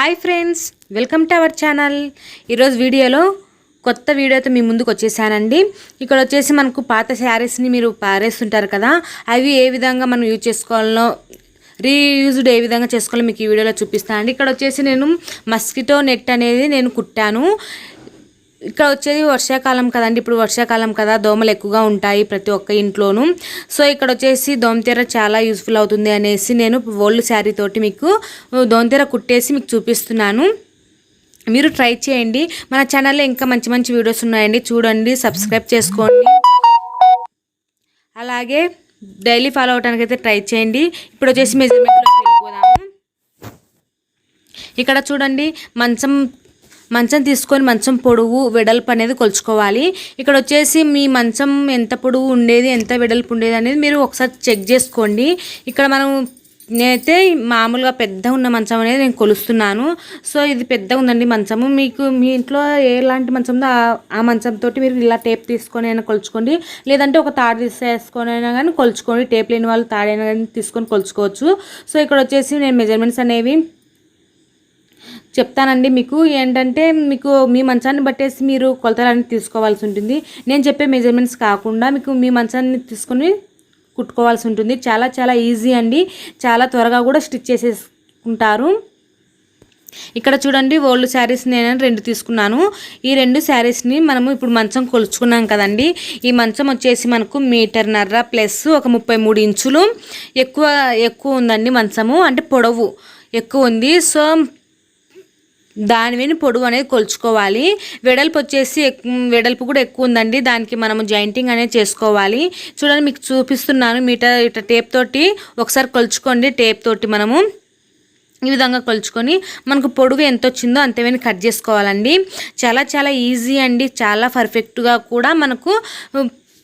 Hi friends welcome to our channel. ఈరోజు వీడియోలో కొత్త వీడియోతో మీ ముందుకు వచ్చేసానండి. ఇక్కడ వచ్చేసి మనకు పాత శారీస్ని మీరు పారేస్తుంటారు కదా అవి ఏ విధంగా మనం యూజ్ చేసుకోవాలో రీయూజ్డ్ ఏ విధంగా చేసుకోవాలో మీకు ఈ వీడియోలో చూపిస్తానండి. ఇక్కడ వచ్చేసి నేను మస్కిటో నెట్ అనేది నేను కుట్టాను. ఇక్కడ వచ్చేది వర్షాకాలం కదండి. ఇప్పుడు వర్షాకాలం కదా దోమలు ఎక్కువగా ఉంటాయి ప్రతి ఒక్క ఇంట్లోనూ. సో ఇక్కడ వచ్చేసి దోమతెర చాలా యూస్ఫుల్ అవుతుంది అనేసి నేను ఓల్డ్ శారీ తోటి మీకు దోమతెర కుట్టేసి మీకు చూపిస్తున్నాను. మీరు ట్రై చేయండి. మన ఛానల్లో ఇంకా మంచి మంచి వీడియోస్ ఉన్నాయండి. చూడండి సబ్స్క్రైబ్ చేసుకోండి. అలాగే డైలీ ఫాలో అవడానికి అయితే ట్రై చేయండి. ఇప్పుడు వచ్చేసి మెజర్మెంట్లోకి వెళ్ళిపోదాము. ఇక్కడ చూడండి మంచం మంచం తీసుకొని మంచం పొడవు వెడల్పు అనేది కొలుచుకోవాలి. ఇక్కడ వచ్చేసి మీ మంచం ఎంత పొడవు ఉండేది ఎంత వెడల్పు ఉండేది అనేది మీరు ఒకసారి చెక్ చేసుకోండి. ఇక్కడ మనం నేనైతే మామూలుగా పెద్ద ఉన్న మంచం అనేది నేను కొలుస్తున్నాను. సో ఇది పెద్ద ఉందండి మంచము. మీకు మీ ఇంట్లో ఎలాంటి మంచం ఉందో ఆ- మంచంతో మీరు ఇలా టేప్ తీసుకొని అయినా కొలుచుకోండి. లేదంటే ఒక తాడు తీసేసుకొని అయినా కానీ కొలుచుకోండి. టేప్ లేని వాళ్ళు తాడైనా కానీ తీసుకొని కొలుచుకోవచ్చు. సో ఇక్కడ వచ్చేసి నేను మెజర్మెంట్స్ అనేవి చెప్తానండి. మీకు ఏంటంటే మీకు మీ మంచాన్ని బట్టేసి మీరు కొలతలన్నీ తీసుకోవాల్సి ఉంటుంది. నేను చెప్పే మెజర్మెంట్స్ కాకుండా మీకు మీ మంచాన్ని తీసుకొని కుట్టుకోవాల్సి ఉంటుంది. చాలా చాలా ఈజీ అండి. చాలా త్వరగా కూడా స్టిచ్ చేసేసుకుంటారు. ఇక్కడ చూడండి ఓల్డ్ శారీస్ నేను రెండు తీసుకున్నాను. ఈ రెండు శారీస్ని మనము ఇప్పుడు మంచం కొలుచుకున్నాం కదండి. ఈ మంచం వచ్చేసి మనకు మీటర్నర ప్లస్ ఒక ముప్పై మూడు ఇంచులు. ఎక్కువ ఎక్కువ ఉందండి మంచము. అంటే పొడవు ఎక్కువ ఉంది. సో దాని మీద పొడవు అనేది కొలుచుకోవాలి. వెడల్పు వచ్చేసి వెడల్పు కూడా ఎక్కువ ఉందండి. దానికి మనము జాయింటింగ్ అనేది చేసుకోవాలి. చూడండి మీకు చూపిస్తున్నాను మీటర్ ఇట్లా టేప్ తోటి ఒకసారి కొలుచుకోండి. టేప్ తోటి మనము ఈ విధంగా కొలుచుకొని మనకు పొడుగు ఎంత వచ్చిందో అంతేమని కట్ చేసుకోవాలండి. చాలా చాలా ఈజీ అండి. చాలా పర్ఫెక్ట్గా కూడా మనకు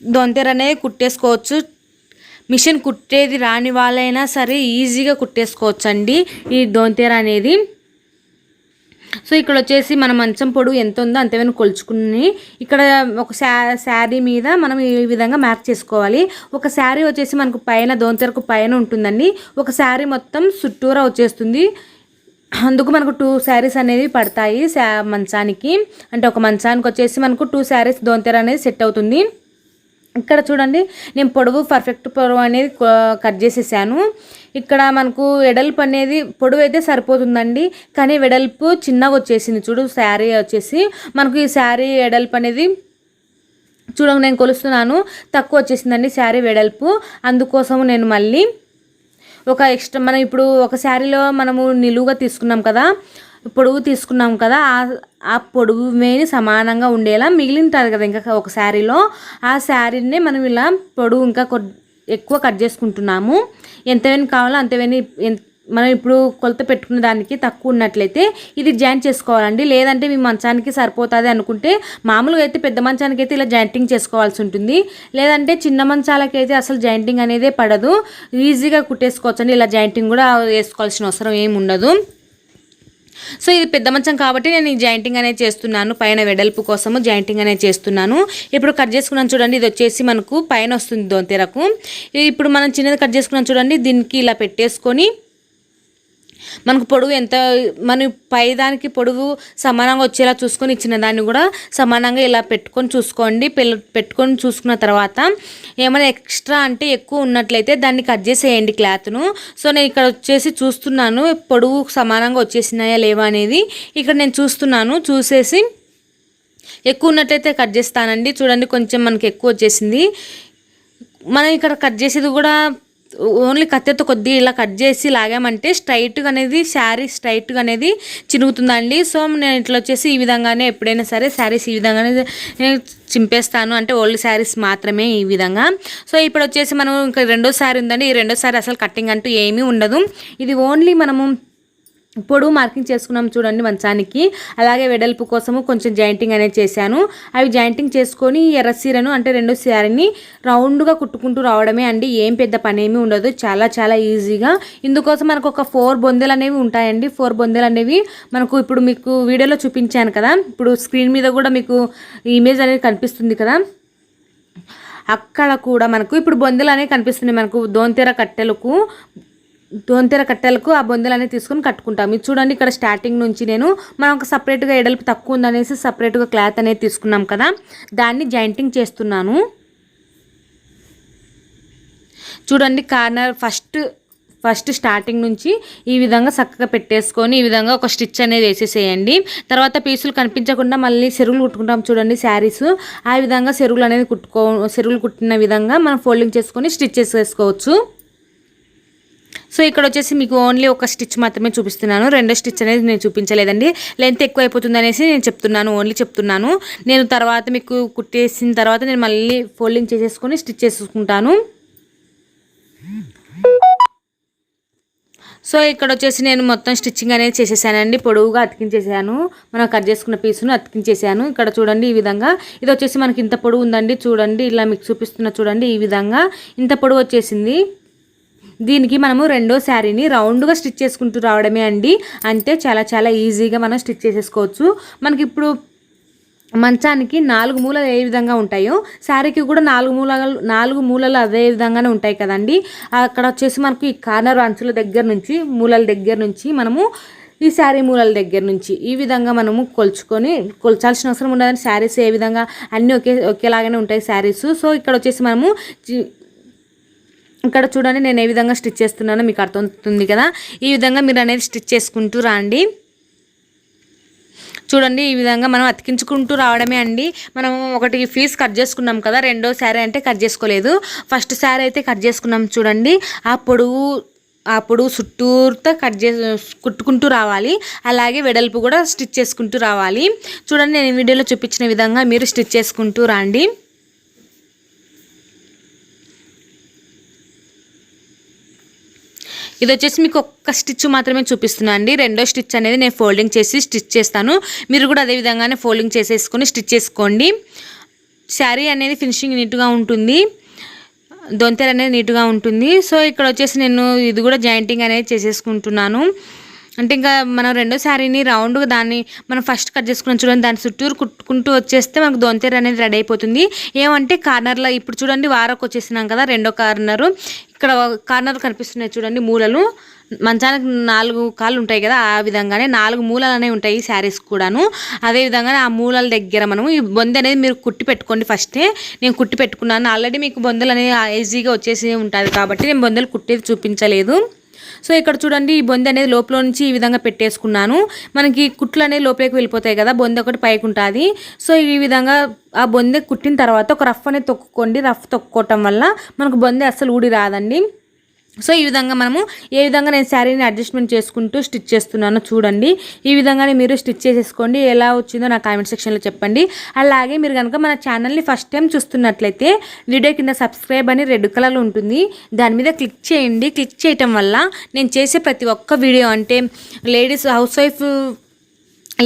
దొంతెర అనేది కుట్టేసుకోవచ్చు. మిషన్ కుట్టేది రాని వాళ్ళైనా సరే ఈజీగా కుట్టేసుకోవచ్చు అండి ఈ దొంతెర అనేది. సో ఇక్కడ వచ్చేసి మన మంచం పొడవు ఎంత ఉందో అంతేమైనా కొలుచుకుని ఇక్కడ ఒక శా శారీ మీద మనం ఈ విధంగా మ్యాప్ చేసుకోవాలి. ఒక శారీ వచ్చేసి మనకు పైన దోంతెరకు పైన ఉంటుందండి. ఒక శారీ మొత్తం చుట్టూరా వచ్చేస్తుంది. అందుకు మనకు టూ శారీస్ అనేవి పడతాయి శా మంచానికి. అంటే ఒక మంచానికి వచ్చేసి మనకు టూ శారీస్ దోంతెర అనేది సెట్ అవుతుంది. ఇక్కడ చూడండి నేను పొడవు పర్ఫెక్ట్ పొడవు అనేది కట్ చేసేసాను. ఇక్కడ మనకు వెడల్పు అనేది పొడవు అయితే సరిపోతుందండి కానీ వెడల్పు చిన్నగా వచ్చేసింది. చూడు శారీ వచ్చేసి మనకు ఈ శారీ వెడల్పు అనేది చూడండి నేను కొలుస్తున్నాను తక్కువ వచ్చేసిందండి శారీ వెడల్పు. అందుకోసము నేను మళ్ళీ ఒక ఎక్స్ట్రా మనం ఇప్పుడు ఒక శారీలో మనము నిలువుగా తీసుకున్నాం కదా పొడుగు తీసుకున్నాం కదా ఆ ఆ పొడుగు వేని సమానంగా ఉండేలా మిగిలింటుంది కదా ఇంకా ఒక శారీలో. ఆ శారీని మనం ఇలా పొడుగు ఇంకా ఎక్కువ కట్ చేసుకుంటున్నాము. ఎంతవైనా కావాలో అంతవైనా మనం ఇప్పుడు కొలత పెట్టుకున్న దానికి తక్కువ ఉన్నట్లయితే ఇది జాయింట్ చేసుకోవాలండి. లేదంటే మీ మంచానికి సరిపోతుంది అనుకుంటే మామూలుగా అయితే పెద్ద మంచానికి అయితే ఇలా జాయింటింగ్ చేసుకోవాల్సి ఉంటుంది. లేదంటే చిన్న మంచాలకైతే అసలు జాయింటింగ్ అనేదే పడదు. ఈజీగా కుట్టేసుకోవచ్చు అండి ఇలా జాయింటింగ్ కూడా వేసుకోవాల్సిన అవసరం ఏమి ఉండదు సో ఇది పెద్ద మంచం కాబట్టి నేను ఈ జాయింటింగ్ అనేది చేస్తున్నాను. పైన వెడల్పు కోసము జాయింటింగ్ అనేది చేస్తున్నాను. ఇప్పుడు కట్ చేసుకున్నాను చూడండి ఇది వచ్చేసి మనకు పైన వస్తుంది దొంతెరకు. ఇప్పుడు మనం చిన్నది కట్ చేసుకున్నాం చూడండి దీనికి ఇలా పెట్టేసుకొని మనకు పొడవు ఎంత మన పైదానికి పొడవు సమానంగా వచ్చేలా చూసుకొని ఇచ్చిన దాన్ని కూడా సమానంగా ఇలా పెట్టుకొని చూసుకోండి. పెల్- పెట్టుకొని చూసుకున్న తర్వాత ఏమైనా ఎక్స్ట్రా అంటే ఎక్కువ ఉన్నట్లయితే దాన్ని కట్ చేసేయండి క్లాత్ను. సో నేను ఇక్కడ వచ్చేసి చూస్తున్నాను పొడవు సమానంగా వచ్చేసినాయా లేవా అనేది. ఇక్కడ నేను చూస్తున్నాను చూసేసి ఎక్కువ ఉన్నట్లయితే కట్ చేస్తానండి. చూడండి కొంచెం మనకి ఎక్కువ వచ్చేసింది. మనం ఇక్కడ కట్ చేసేది కూడా ఓన్లీ కత్తెతో కొద్దిగా ఇలా కట్ చేసి లాగామంటే స్ట్రైట్గా అనేది శారీ స్ట్రైట్గా అనేది చిరుగుతుందండి సో నేను ఇట్లా వచ్చేసి ఈ విధంగానే ఎప్పుడైనా సరే శారీస్ ఈ విధంగానే నేను చింపేస్తాను. అంటే ఓల్డ్ శారీస్ మాత్రమే ఈ విధంగా. సో ఇప్పుడు వచ్చేసి మనం ఇంకా రెండో శారీ ఉందండి. ఈ రెండో శారీ అసలు కట్టింగ్ అంటూ ఏమీ ఉండదు. ఇది ఓన్లీ మనము పొడవు మార్కింగ్ చేసుకున్నాం చూడండి మంచానికి. అలాగే వెడల్పు కోసము కొంచెం జాయింటింగ్ అనేది చేశాను. అవి జాయింటింగ్ చేసుకొని ఎర్ర సీరను అంటే రెండో సీరని రౌండ్గా కుట్టుకుంటూ రావడమే అండి. ఏం పెద్ద పని ఏమీ ఉండదు. చాలా చాలా ఈజీగా. ఇందుకోసం మనకు ఒక ఫోర్ బొందెలు అనేవి ఉంటాయండి. ఫోర్ బొందెలు అనేవి మనకు ఇప్పుడు మీకు వీడియోలో చూపించాను కదా. ఇప్పుడు స్క్రీన్ మీద కూడా మీకు ఇమేజ్ అనేది కనిపిస్తుంది కదా. అక్కడ కూడా మనకు ఇప్పుడు బొందెలు అనేవి కనిపిస్తున్నాయి. మనకు దోంతెర కట్టెలకు తోంతెర కట్టెలకు ఆ బొందెలు తీసుకొని కట్టుకుంటాం. ఇది చూడండి ఇక్కడ స్టార్టింగ్ నుంచి నేను మనం ఒక సపరేట్గా ఎడల్పు తక్కువ ఉందనేసి సపరేట్గా క్లాత్ అనేది తీసుకున్నాం కదా. దాన్ని జాయింటింగ్ చేస్తున్నాను. చూడండి కార్నర్ ఫస్ట్ ఫస్ట్ స్టార్టింగ్ నుంచి ఈ విధంగా చక్కగా పెట్టేసుకొని ఈ విధంగా ఒక స్టిచ్ అనేది వేసేసేయండి. తర్వాత పీసులు కనిపించకుండా మళ్ళీ చెరువులు కుట్టుకుంటాం చూడండి శారీస్. ఆ విధంగా చెరువులు అనేది కుట్టుకో చెరువులు కుట్టిన విధంగా మనం ఫోల్డింగ్ చేసుకొని స్టిచ్ చేసుకోవచ్చు సో ఇక్కడ వచ్చేసి మీకు ఓన్లీ ఒక స్టిచ్ మాత్రమే చూపిస్తున్నాను. రెండో స్టిచ్ అనేది నేను చూపించలేదండి. లెంత్ ఎక్కువ అయిపోతుంది అనేసి నేను చెప్తున్నాను. ఓన్లీ చెప్తున్నాను. నేను తర్వాత మీకు కుట్టేసిన తర్వాత నేను మళ్ళీ ఫోల్డింగ్ చేసేసుకొని స్టిచ్ చేసుకుంటాను సో ఇక్కడ వచ్చేసి నేను మొత్తం స్టిచ్చింగ్ అనేది చేసేసానండి. పొడవుగా అతికించేసాను. మనం కట్ చేసుకున్న పీసును అతికించేసాను. ఇక్కడ చూడండి ఈ విధంగా. ఇది వచ్చేసి మనకి ఇంత పొడవు ఉందండి. చూడండి ఇలా మీకు చూపిస్తున్న చూడండి ఈ విధంగా. ఇంత పొడవు వచ్చేసింది. దీనికి మనము రెండో శారీని రౌండ్గా స్టిచ్ చేసుకుంటూ రావడమే అండి. అంతే చాలా చాలా ఈజీగా మనం స్టిచ్ చేసేసుకోవచ్చు. మనకి ఇప్పుడు మంచానికి నాలుగు మూలలు ఏ విధంగా ఉంటాయో శారీకి కూడా నాలుగు మూలలు నాలుగు మూలలు అదే విధంగానే ఉంటాయి కదండి. అక్కడ వచ్చేసి మనకు ఈ కార్నర్ అంచుల దగ్గర నుంచి మూలల దగ్గర నుంచి మనము ఈ శారీ మూలల దగ్గర నుంచి ఈ విధంగా మనము కొలుచుకొని కొల్చాల్సిన అవసరం ఉండదని శారీస్ ఏ విధంగా అన్నీ ఒకే ఒకేలాగానే ఉంటాయి శారీస్. సో ఇక్కడ వచ్చేసి మనము ఇక్కడ చూడండి నేను ఏ విధంగా స్టిచ్ చేస్తున్నానో మీకు అర్థమవుతుంది కదా. ఈ విధంగా మీరు అనేది స్టిచ్ చేసుకుంటూ రండి. చూడండి ఈ విధంగా మనం అతికించుకుంటూ రావడమే అండి. మనం ఒకటి ఫీజ్ కట్ చేసుకున్నాం కదా రెండో శారీ అంటే కట్ చేసుకోలేదు. ఫస్ట్ శారీ అయితే కట్ చేసుకున్నాం చూడండి. ఆ పొడుగు ఆ పొడుగు చుట్టూరుతో కట్ చే కుట్టుకుంటూ రావాలి. అలాగే వెడల్పు కూడా స్టిచ్ చేసుకుంటూ రావాలి. చూడండి నేను వీడియోలో చూపించిన విధంగా మీరు స్టిచ్ చేసుకుంటూ రండి. ఇది వచ్చేసి మీకు ఒక్క స్టిచ్ మాత్రమే చూపిస్తున్నాను అండి. రెండో స్టిచ్ అనేది నేను ఫోల్డింగ్ చేసి స్టిచ్ చేస్తాను. మీరు కూడా అదే విధంగానే ఫోల్డింగ్ చేసేసుకొని స్టిచ్ చేసుకోండి. శారీ అనేది ఫినిషింగ్ నీట్గా ఉంటుంది. దొంతెర అనేది నీట్గా ఉంటుంది. సో ఇక్కడ వచ్చేసి నేను ఇది కూడా జాయింటింగ్ అనేది చేసేసుకుంటున్నాను. అంటే ఇంకా మనం రెండో శారీని రౌండ్గా దాన్ని మనం ఫస్ట్ కట్ చేసుకున్నాం చూడండి దాని చుట్టూరు కుట్టుకుంటూ వచ్చేస్తే మనకు దొంతెర అనేది రెడీ అయిపోతుంది. ఏమంటే కార్నర్లో ఇప్పుడు చూడండి వారకు వచ్చేసినాం కదా రెండో కార్నరు. ఇక్కడ కార్నర్ కనిపిస్తున్నాయి చూడండి మూలలు. మంచానికి నాలుగు కాళ్ళు ఉంటాయి కదా ఆ విధంగానే నాలుగు మూలలు అనేవి ఉంటాయి శారీస్ కూడాను. అదే విధంగానే ఆ మూలల దగ్గర మనము ఈ బొందె అనేది మీరు కుట్టి పెట్టుకోండి ఫస్టే. నేను కుట్టి పెట్టుకున్నాను. ఆల్రెడీ మీకు బొందలు అనేవి ఈజీగా వచ్చేసి ఉంటుంది కాబట్టి నేను బొందలు కుట్టేది చూపించలేదు. సో ఇక్కడ చూడండి ఈ బొంది అనేది లోపల నుంచి ఈ విధంగా పెట్టేసుకున్నాను. మనకి కుట్లు అనేది లోపలికి వెళ్ళిపోతాయి కదా బొంది ఒకటి పైకి ఉంటుంది. సో ఈ విధంగా ఆ బొందె కుట్టిన తర్వాత ఒక రఫ్ అనేది తొక్కుకోండి. రఫ్ తొక్కుకోవటం వల్ల మనకు బొందె అస్సలు ఊడి రాదండి. సో ఈ విధంగా మనము ఏ విధంగా నేను శారీని అడ్జస్ట్మెంట్ చేసుకుంటూ స్టిచ్ చేస్తున్నానో చూడండి. ఈ విధంగానే మీరు స్టిచ్ చేసేసుకోండి. ఎలా వచ్చిందో నా కామెంట్ సెక్షన్లో చెప్పండి. అలాగే మీరు కనుక మన ఛానల్ని ఫస్ట్ టైం చూస్తున్నట్లయితే వీడియో కింద సబ్స్క్రైబ్ అని రెడ్ కలర్లో ఉంటుంది. దాని మీద క్లిక్ చేయండి. క్లిక్ చేయటం వల్ల నేను చేసే ప్రతి ఒక్క వీడియో అంటే లేడీస్ హౌస్ వైఫ్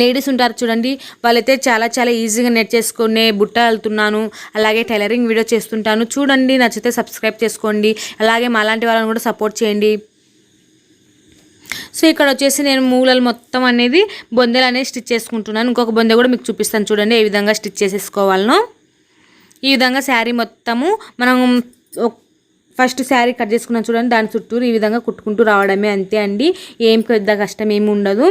లేడీస్ ఉంటారు చూడండి వాళ్ళైతే చాలా చాలా ఈజీగా నెట్ చేసుకునే బుట్ట వెళ్తున్నాను అలాగే టైలరింగ్ వీడియో చేస్తుంటాను. చూడండి నచ్చితే సబ్స్క్రైబ్ చేసుకోండి అలాగే మాలాంటి వాళ్ళని కూడా సపోర్ట్ చేయండి. సో ఇక్కడ వచ్చేసి నేను మూలలు మొత్తం అనేది బొందెలు అనేది స్టిచ్ చేసుకుంటున్నాను. ఇంకొక బొందె కూడా మీకు చూపిస్తాను చూడండి ఏ విధంగా స్టిచ్ చేసేసుకోవాలనో. ఈ విధంగా శారీ మొత్తము మనం ఫస్ట్ శారీ కట్ చేసుకున్నాం చూడండి దాని చుట్టూరు ఈ విధంగా కుట్టుకుంటూ రావడమే అంతే అండి. ఏం పెద్ద కష్టం ఏమి ఉండదు.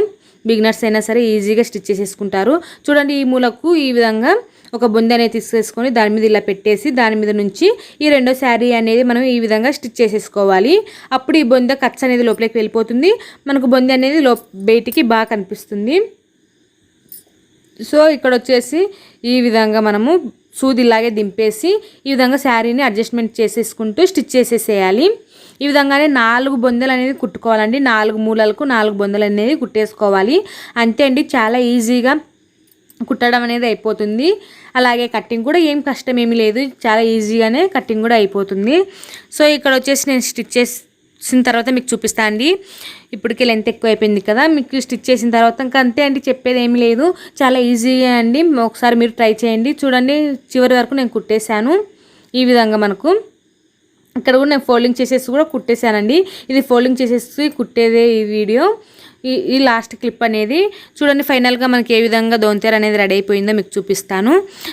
బిగినర్స్ అయినా సరే ఈజీగా స్టిచ్ చేసేసుకుంటారు. చూడండి ఈ మూలకు ఈ విధంగా ఒక బొంది అనేది తీసుకేసుకొని దాని మీద ఇలా పెట్టేసి దాని మీద నుంచి ఈ రెండో శారీ అనేది మనం ఈ విధంగా స్టిచ్ చేసేసుకోవాలి. అప్పుడు ఈ బొంద కచ్చ అనేది లోపలికి వెళ్ళిపోతుంది. మనకు బొంది అనేది లో బయటికి బాగా కనిపిస్తుంది. సో ఇక్కడ వచ్చేసి ఈ విధంగా మనము సూది ఇలాగే దింపేసి ఈ విధంగా శారీని అడ్జస్ట్మెంట్ చేసేసుకుంటూ స్టిచ్ చేసేసేయాలి. ఈ విధంగానే నాలుగు బొందలు అనేది కుట్టుకోవాలండి. నాలుగు మూలలకు నాలుగు బొందలు అనేది కుట్టేసుకోవాలి. అంతే అండి చాలా ఈజీగా కుట్టడం అనేది అయిపోతుంది. అలాగే కట్టింగ్ కూడా ఏం కష్టం ఏమీ లేదు చాలా ఈజీగానే కట్టింగ్ కూడా అయిపోతుంది. సో ఇక్కడ వచ్చేసి నేను స్టిచ్ చేసిన తర్వాత మీకు చూపిస్తాను అండి. ఇప్పటికే లెంత్ ఎక్కువ అయిపోయింది కదా మీకు స్టిచ్ చేసిన తర్వాత ఇంకా అంతే అండి చెప్పేది ఏమీ లేదు. చాలా ఈజీగా అండి ఒకసారి మీరు ట్రై చేయండి. చూడండి చివరి వరకు నేను కుట్టేశాను. ఈ విధంగా మనకు ఇక్కడ కూడా నేను ఫోల్డింగ్ చేసేసి కూడా కుట్టేశానండి. ఇది ఫోల్డింగ్ చేసేసి కుట్టేదే ఈ వీడియో. ఈ ఈ లాస్ట్ క్లిప్ అనేది చూడండి ఫైనల్గా మనకి ఏ విధంగా దోంతెర అనేది రెడీ అయిపోయిందో మీకు చూపిస్తాను.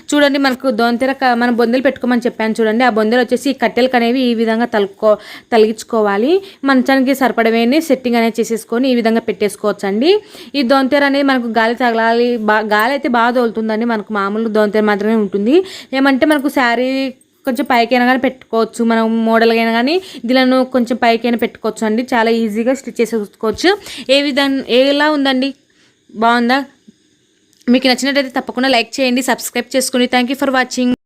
చూడండి మనకు దోంతెర మనం బొందెలు పెట్టుకోమని చెప్పాను చూడండి ఆ బొందెలు వచ్చేసి ఈ కట్టెలకు అనేవి ఈ విధంగా తలుకో తలిగించుకోవాలి. మంచానికి సరిపడవేని సెట్టింగ్ అనేది చేసేసుకొని ఈ విధంగా పెట్టేసుకోవచ్చండి. ఈ దోంతెర అనేది మనకు గాలి తగలాలి గాలి అయితే బాగా తోలుతుందండి మనకు మామూలు దోంతెర మాత్రమే ఉంటుంది. ఏమంటే మనకు శారీ కొంచెం పైకైనా కానీ పెట్టుకోవచ్చు. మనం మోడల్గైనా అయినా కానీ దీలను కొంచెం పైకైనా పెట్టుకోవచ్చు అండి. చాలా ఈజీగా స్టిచ్ చేసేసుకోవచ్చు ఏ విధంగా ఎలా ఉందండి? బాగుందా? మీకు నచ్చినట్టయితే తప్పకుండా లైక్ చేయండి సబ్స్క్రైబ్ చేసుకోండి థ్యాంక్ యూ ఫర్ వాచింగ్